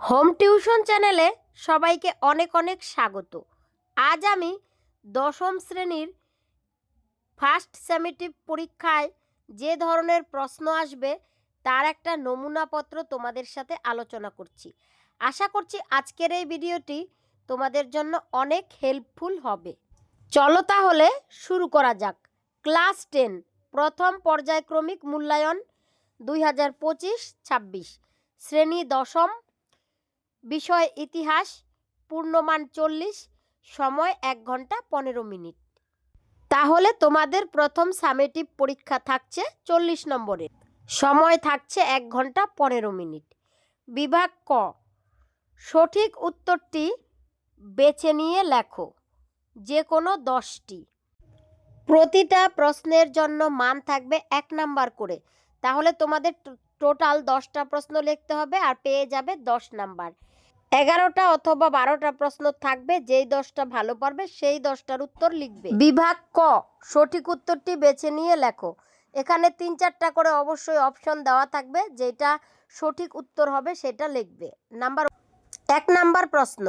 Home tuition চ্যানেলে সবাইকে অনেক অনেক স্বাগত। আজ আমি দশম শ্রেণির ফার্স্ট সেমিটিভ পরীক্ষায় যে ধরনের প্রশ্ন আসবে তার একটা নমুনাপত্র তোমাদের সাথে আলোচনা করছি। আশা করছি আজকের এই ভিডিওটি তোমাদের জন্য অনেক হেল্পফুল হবে। চলো তাহলে শুরু করা যাক। ক্লাস টেন, প্রথম পর্যায়ক্রমিক মূল্যায়ন দুই হাজার পঁচিশ ছাব্বিশ, শ্রেণি দশম বিষয় ইতিহাস, পূর্ণমান চল্লিশ, সময় এক ঘণ্টা পনেরো মিনিট। তাহলে তোমাদের প্রথম সামেটিভ পরীক্ষা থাকছে চল্লিশ নম্বরের সময় থাকছে এক ঘণ্টা পনেরো মিনিট। বিভাগ ক। সঠিক উত্তরটি বেছে নিয়ে লেখো যে কোনো দশটি। প্রতিটা প্রশ্নের জন্য মান থাকবে এক নাম্বার করে। তাহলে তোমাদের টোটাল দশটা প্রশ্ন লিখতে হবে আর পেয়ে যাবে দশ নাম্বার। এগারোটা অথবা বারোটা প্রশ্ন থাকবে, যেই দশটা ভালো পারবে সেই দশটার উত্তর লিখবে। বিভাগ ক, সঠিক উত্তরটি বেছে নিয়ে লেখো। এখানে তিন চারটা করে অবশ্যই অপশন দেওয়া থাকবে, যেটা সঠিক উত্তর হবে সেটা লিখবে। নাম্বার এক নাম্বার প্রশ্ন,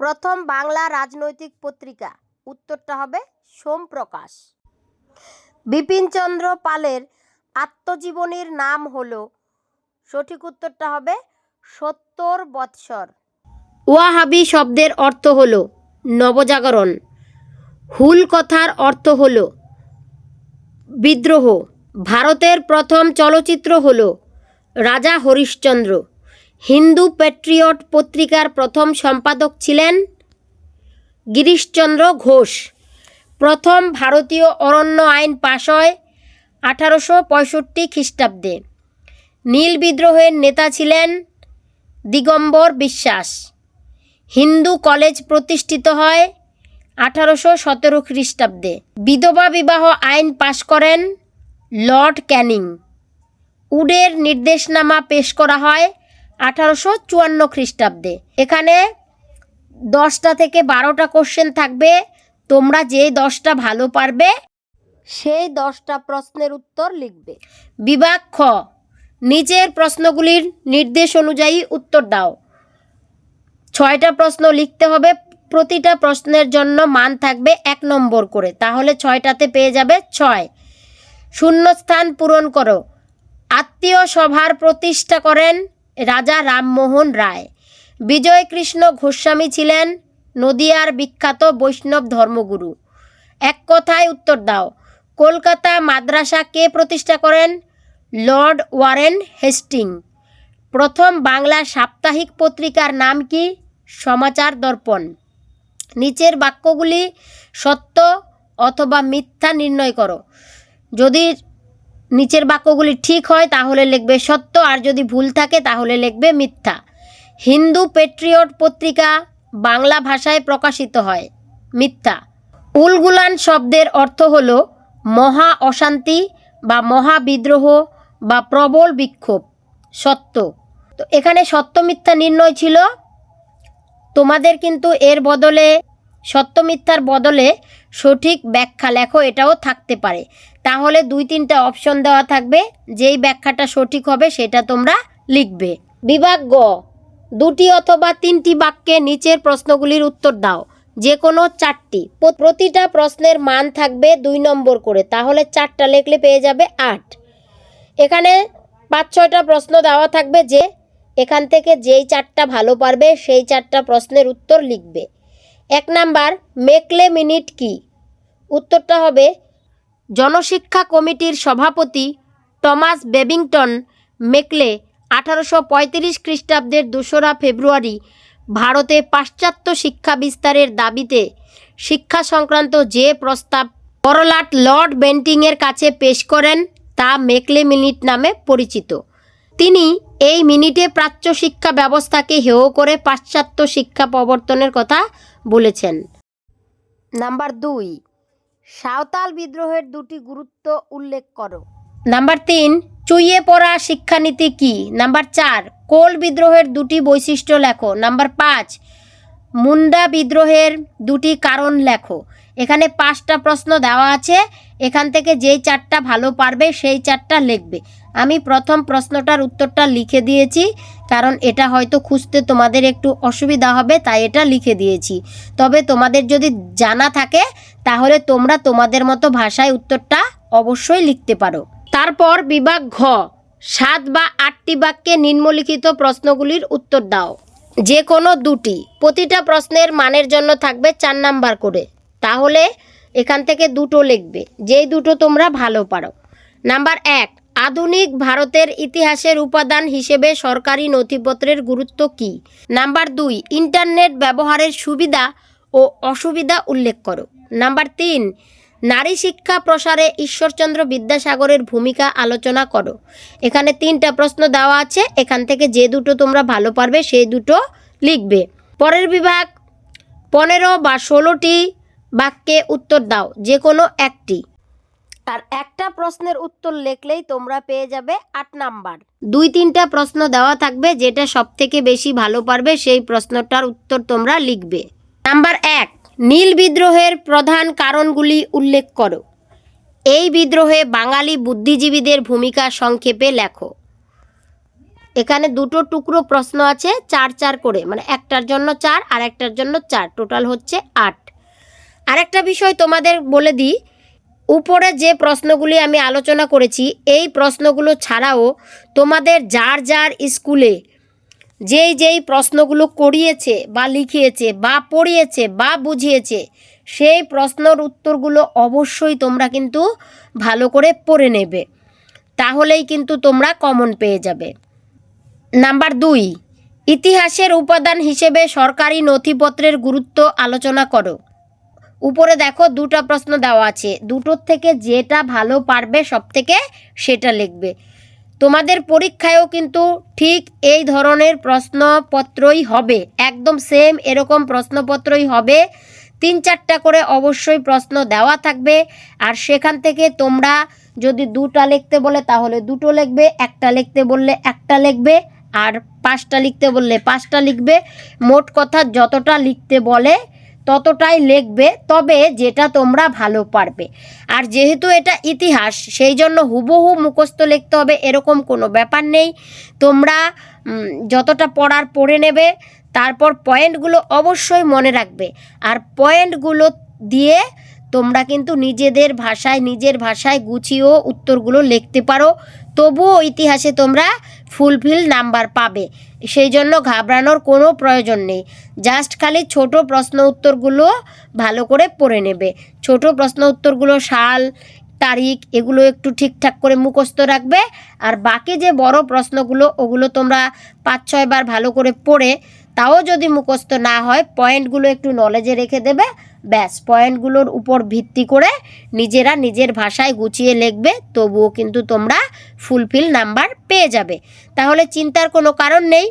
প্রথম বাংলা রাজনৈতিক পত্রিকা, উত্তরটা হবে সোমপ্রকাশ। বিপিনচন্দ্র পালের আত্মজীবনীর নাম হলো, সঠিক উত্তরটা হবে সত্তর বৎসর। ওয়াহাবি শব্দের অর্থ হল নবজাগরণ। হুল কথার অর্থ হল বিদ্রোহ। ভারতের প্রথম চলচ্চিত্র হল রাজা হরিশ্চন্দ্র। হিন্দু প্যাট্রিয়ট পত্রিকার প্রথম সম্পাদক ছিলেন গিরিশচন্দ্র ঘোষ। প্রথম ভারতীয় অরণ্য আইন পাশ হয় আঠারোশো পঁয়ষট্টি খ্রিস্টাব্দে। নীল বিদ্রোহের নেতা ছিলেন দিগম্বর বিশ্বাস। হিন্দু কলেজ প্রতিষ্ঠিত হয় আঠারোশো সতেরো খ্রিস্টাব্দে। বিধবা বিবাহ আইন পাশ করেন লর্ড ক্যানিং। উডের নির্দেশনামা পেশ করা হয় আঠারোশো চুয়ান্ন খ্রিস্টাব্দে। এখানে দশটা থেকে বারোটা কোশ্চেন থাকবে। তোমরা যে দশটা ভালো পারবে, সেই দশটা প্রশ্নের উত্তর লিখবে। বিভাগ খ নিচের প্রশ্নগুলির নির্দেশ অনুযায়ী উত্তর দাও। ছয়টা প্রশ্ন লিখতে হবে। প্রতিটা প্রশ্নের জন্য মান থাকবে এক নম্বর করে। তাহলে ছয়টাতে পেয়ে যাবে ছয়। শূন্যস্থান পূরণ করো। আত্মীয় সভার প্রতিষ্ঠা করেন রাজা রামমোহন রায়। বিজয় কৃষ্ণ গোস্বামী ছিলেন নদিয়ার বিখ্যাত বৈষ্ণব ধর্মগুরু। এক কথায় উত্তর দাও। কলকাতা মাদ্রাসা কে প্রতিষ্ঠা করেন? Lord Warren Hastings. প্রথম বাংলা সাপ্তাহিক পত্রিকার নাম কি? সমাচার দর্পণ। নিচের বাক্যগুলি সত্য অথবা মিথ্যা নির্ণয় করো। যদি নিচের বাক্যগুলি ঠিক হয়, তাহলে লিখবে সত্য, আর যদি ভুল থাকে, তাহলে লিখবে মিথ্যা। হিন্দু পেট্রিয়ট পত্রিকা বাংলা ভাষায় প্রকাশিত হয়, মিথ্যা। উলগুলান শব্দের অর্থ হল মহা অশান্তি বা মহা বিদ্রোহ বা প্রবল বিক্ষোভ, সত্য। তো এখানে সত্য, মিথ্যা নির্ণয় ছিল তোমাদের কিন্তু এর বদলে সত্য মিথ্যার বদলে সঠিক ব্যাখ্যা লেখো, এটাও থাকতে পারে। তাহলে দুই তিনটা অপশন দেওয়া থাকবে, যেই ব্যাখ্যাটা সঠিক হবে সেটা তোমরা লিখবে। বিভাগ গ, দুটি অথবা তিনটি বাক্যে নিচের প্রশ্নগুলির উত্তর দাও। যে কোনো চারটি প্রতিটা প্রশ্নের মান থাকবে দুই নম্বর করে। তাহলে চারটা লিখলে পেয়ে যাবে আট। এখানে পাঁচ ছয়টা প্রশ্ন দেওয়া থাকবে যে এখান থেকে যেই চারটা ভালো পারবে, সেই চারটা প্রশ্নের উত্তর লিখবে। এক নাম্বার, মেকলে মিনিট কি? উত্তরটা হবে, জনশিক্ষা কমিটির সভাপতি টমাস বেবিংটন মেকলে আঠারোশো পঁয়ত্রিশ খ্রিস্টাব্দের দোসরা ফেব্রুয়ারি ভারতে পাশ্চাত্য শিক্ষা বিস্তারের দাবিতে শিক্ষা সংক্রান্ত যে প্রস্তাব করলাট লর্ড বেন্টিংয়ের কাছে পেশ করেন, তা মেকলে মিনিট নামে পরিচিত। তিনি এই মিনিটে প্রাচ্য শিক্ষা ব্যবস্থাকে হেয় করে পাশ্চাত্য শিক্ষা প্রবর্তনের কথা বলেছেন। নাম্বার দুই সাঁওতাল বিদ্রোহের দুটি গুরুত্ব উল্লেখ করো। নাম্বার তিন চুইয়ে পড়া শিক্ষানীতি কি? নাম্বার চার কোল বিদ্রোহের দুটি বৈশিষ্ট্য লেখো। নাম্বার পাঁচ মুন্ডা বিদ্রোহের দুটি কারণ লেখো। এখানে পাঁচটা প্রশ্ন দেওয়া আছে। এখান থেকে যেই চারটা ভালো পারবে সেই চারটা লিখবে। আমি প্রথম প্রশ্নটার উত্তরটা লিখে দিয়েছি, কারণ এটা হয়তো খুঁজতে তোমাদের একটু অসুবিধা হবে, তাই এটা লিখে দিয়েছি। তবে তোমাদের যদি জানা থাকে, তাহলে তোমরা তোমাদের মতো ভাষায় উত্তরটা অবশ্যই লিখতে পারো। তারপর বিভাগ ঘ, সাত বা আটটি বাক্যে নিম্নলিখিত প্রশ্নগুলির উত্তর দাও। যে কোনো দুটি, প্রতিটা প্রশ্নের মানের জন্য থাকবে চার নাম্বার করে। তাহলে এখান থেকে দুটো লিখবে, যেই দুটো তোমরা ভালো পারো। নাম্বার এক আধুনিক ভারতের ইতিহাসের উপাদান হিসেবে সরকারি নথিপত্রের গুরুত্ব কী? নাম্বার দুই, ইন্টারনেট ব্যবহারের সুবিধা ও অসুবিধা উল্লেখ করো। নাম্বার তিন, নারী শিক্ষা প্রসারে ঈশ্বরচন্দ্র বিদ্যাসাগরের ভূমিকা আলোচনা করো। এখানে তিনটা প্রশ্ন দেওয়া আছে, এখান থেকে যে দুটো তোমরা ভালো পারবে সেই দুটো লিখবে। পরের বিভাগ, পনেরো বা ষোলোটি বাক্যে উত্তর দাও, যে কোনো একটি। আর একটা প্রশ্নের উত্তর লিখলেই তোমরা পেয়ে যাবে আট নাম্বার। দুই তিনটা প্রশ্ন দেওয়া থাকবে, যেটা সব থেকে বেশি ভালো পারবে, সেই প্রশ্নটার উত্তর তোমরা লিখবে। নাম্বার এক, নীল বিদ্রোহের প্রধান কারণগুলি উল্লেখ করো। এই বিদ্রোহে বাঙালি বুদ্ধিজীবীদের ভূমিকা সংক্ষেপে লেখো। এখানে দুটো টুকরো প্রশ্ন আছে, চার চার করে মানে একটার জন্য চার আর একটার জন্য চার, টোটাল হচ্ছে আট। আরেকটা বিষয় তোমাদের বলে দিই উপরে যে প্রশ্নগুলি আমি আলোচনা করেছি, এই প্রশ্নগুলো ছাড়াও তোমাদের যার যার স্কুলে যেই যেই প্রশ্নগুলো করিয়েছে বা লিখিয়েছে বা পড়িয়েছে বা বুঝিয়েছে, সেই প্রশ্নর উত্তরগুলো অবশ্যই তোমরা কিন্তু ভালো করে পড়ে নেবে। তাহলেই কিন্তু তোমরা কমন পেয়ে যাবে। নাম্বার দুই, ইতিহাসের উপাদান হিসেবে সরকারি নথিপত্রের গুরুত্ব আলোচনা করো। উপরে দেখো দুটো প্রশ্ন দেওয়া আছে। দুটোর থেকে যেটা ভালো পারবে সব থেকে সেটা লিখবে। তোমাদের পরীক্ষায়ও কিন্তু ঠিক এই ধরনের প্রশ্নপত্রই হবে। একদম সেম এরকম প্রশ্নপত্রই হবে। তিন চারটা করে অবশ্যই প্রশ্ন দেওয়া থাকবে। আর সেখান থেকে তোমরা যদি দুটা লিখতে বলে, তাহলে দুটো লিখবে, একটা লিখতে বললে একটা লিখবে, আর পাঁচটা লিখতে বললে পাঁচটা লিখবে। মোট কথা যতটা লিখতে বলে ততটাই লিখবে, তবে যেটা তোমরা ভালো পারবে। আর যেহেতু এটা ইতিহাস, সেই জন্য হুবহু মুখস্থ লিখতে হবে, এরকম কোনো ব্যাপার নেই। তোমরা যতটা পড়ার পড়ে নেবে, তারপর পয়েন্টগুলো অবশ্যই মনে রাখবে। আর পয়েন্টগুলো দিয়ে তোমরা কিন্তু নিজেদের ভাষায়, নিজের ভাষায় গুছিয়েও উত্তরগুলো লিখতে পারো। তবুও ইতিহাসে তোমরা ফুলফিল নাম্বার পাবে। সেই জন্য ঘাবড়ানোর কোনো প্রয়োজন নেই। জাস্ট খালি ছোট প্রশ্ন উত্তরগুলো ভালো করে পড়ে নেবে। ছোট প্রশ্ন উত্তরগুলো সাল, তারিখ, এগুলো একটু ঠিকঠাক করে মুখস্থ রাখবে। আর বাকি যে বড় প্রশ্নগুলো, ওগুলো তোমরা পাঁচ ছয়বার ভালো করে পড়ে, তাও যদি মুখস্থ না হয়, পয়েন্টগুলো একটু নলেজে রেখে দেবে। ব্যাস, পয়েন্টগুলোর উপর ভিত্তি করে নিজেরা নিজের ভাষায় গুছিয়ে লিখবে, তবুও কিন্তু তোমরা ফুলফিল নাম্বার পেয়ে যাবে। তাহলে চিন্তার কোনো কারণ নেই।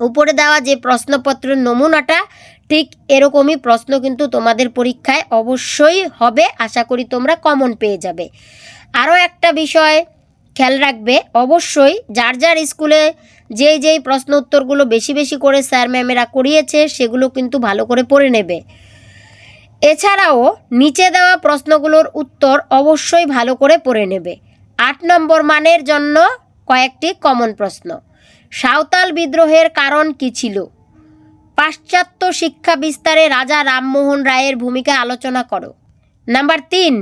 উপরে দেওয়া যে প্রশ্নপত্রের নমুনাটা, ঠিক এরকমই প্রশ্ন কিন্তু তোমাদের পরীক্ষায় অবশ্যই হবে। আশা করি তোমরা কমন পেয়ে যাবে। আরও একটা বিষয় খেয়াল রাখবে, অবশ্যই যার যার স্কুলে যেই যেই প্রশ্ন উত্তরগুলো বেশি বেশি করে স্যার ম্যামেরা করিয়েছে, সেগুলো কিন্তু ভালো করে পড়ে নেবে। এছাড়াও নিচে দেওয়া প্রশ্নগুলোর উত্তর অবশ্যই ভালো করে পড়ে নেবে। আট নম্বর মানের জন্য কয়েকটি কমন প্রশ্ন। সাঁওতাল বিদ্রোহের কারণ কী ছিল? পাশ্চাত্য শিক্ষা বিস্তারে রাজা রামমোহন রায়ের ভূমিকা আলোচনা করো। নাম্বার তিন,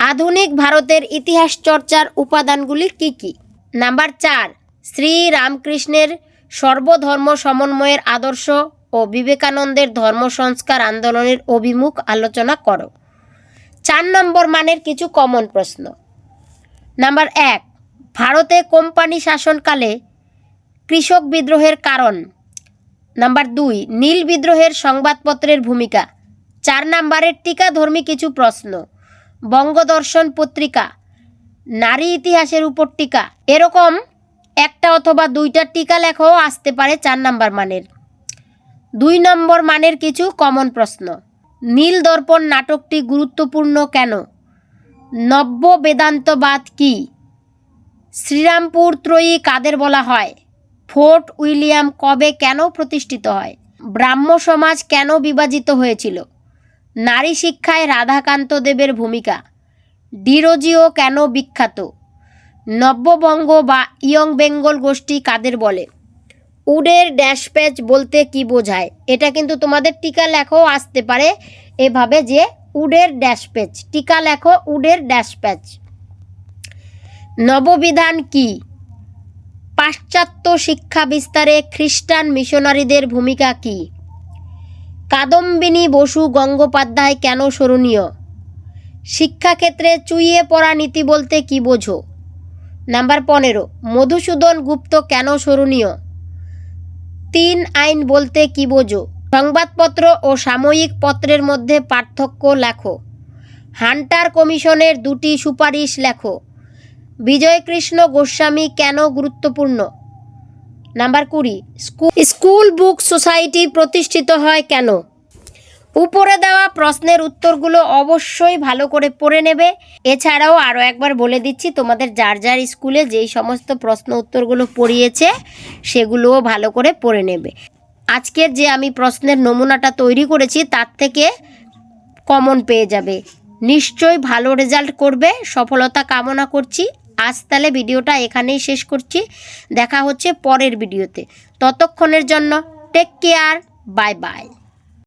আধুনিক ভারতের ইতিহাস চর্চার উপাদানগুলি কি কি? নাম্বার চার, শ্রী রামকৃষ্ণের সর্বধর্ম সমন্বয়ের আদর্শ ও বিবেকানন্দের ধর্ম সংস্কার আন্দোলনের অভিমুখ আলোচনা করো। চার নম্বর মানের কিছু কমন প্রশ্ন। নাম্বার এক, ভারতে কোম্পানি শাসনকালে কৃষক বিদ্রোহের কারণ। নাম্বার দুই, নীল বিদ্রোহের সংবাদপত্রের ভূমিকা। চার নাম্বারের টিকাধর্মী কিছু প্রশ্ন। বঙ্গদর্শন পত্রিকা, নারী ইতিহাসের উপর টিকা। এরকম একটা অথবা দুইটা টিকা লেখাও আসতে পারে চার নাম্বার মানের। দুই নম্বর মানের কিছু কমন প্রশ্ন। নীল দর্পণ নাটকটি গুরুত্বপূর্ণ কেন? নব্য বেদান্তবাদ কি? শ্রীরামপুর ত্রয়ী কাদের বলা হয়? ফোর্ট উইলিয়াম কবে কেন প্রতিষ্ঠিত হয়? ব্রাহ্ম সমাজ কেন বিভাজিত হয়েছিল? নারী শিক্ষায় রাধাকান্ত দেবের ভূমিকা। ডিরোজিও কেন বিখ্যাত? নব্যবঙ্গ বা ইয়ং বেঙ্গল গোষ্ঠী কাদের বলে? উডের ড্যাশ প্যাচ বলতে কি বোঝায়? এটা কিন্তু তোমাদের টিকা লেখো আসতে পারে এভাবে যে উডের ড্যাশ প্যাচ। টিকা লেখো, উডের ড্যাশ প্যাচ। নববিধান কি? পাশ্চাত্য শিক্ষা বিস্তারে খ্রিস্টান মিশনারিদের ভূমিকা কি? কাদম্বিনী বসু গঙ্গোপাধ্যায় কেন স্মরণীয়? শিক্ষাক্ষেত্রে চুইয়ে পড়া নীতি বলতে কি বোঝো? নাম্বার পনেরো, মধুসূদন গুপ্ত কেন স্মরণীয়? তিন আইন বলতে কি বোঝো? সংবাদপত্র ও সাময়িক পত্রের মধ্যে পার্থক্য লেখো। হান্টার কমিশনের দুটি সুপারিশ লেখো। বিজয়কৃষ্ণ গোস্বামী কেন গুরুত্বপূর্ণ? নাম্বার কুড়ি স্কুল বুক সোসাইটি প্রতিষ্ঠিত হয় কেন? উপরে দেওয়া প্রশ্নের উত্তরগুলো অবশ্যই ভালো করে পড়ে নেবে। এছাড়াও আরও একবার বলে দিচ্ছি, তোমাদের যার যার স্কুলে যেই সমস্ত প্রশ্ন উত্তরগুলো পড়িয়েছে, সেগুলোও ভালো করে পড়ে নেবে। আজকের যে আমি প্রশ্নের নমুনাটা তৈরি করেছি, তার থেকে কমন পেয়ে যাবে। নিশ্চয়ই ভালো রেজাল্ট করবে, সফলতা কামনা করছি। আজ তাহলে ভিডিওটা এখানেই শেষ করছি। দেখা হচ্ছে পরের ভিডিওতে। ততক্ষণের জন্য টেক কেয়ার বাই বাই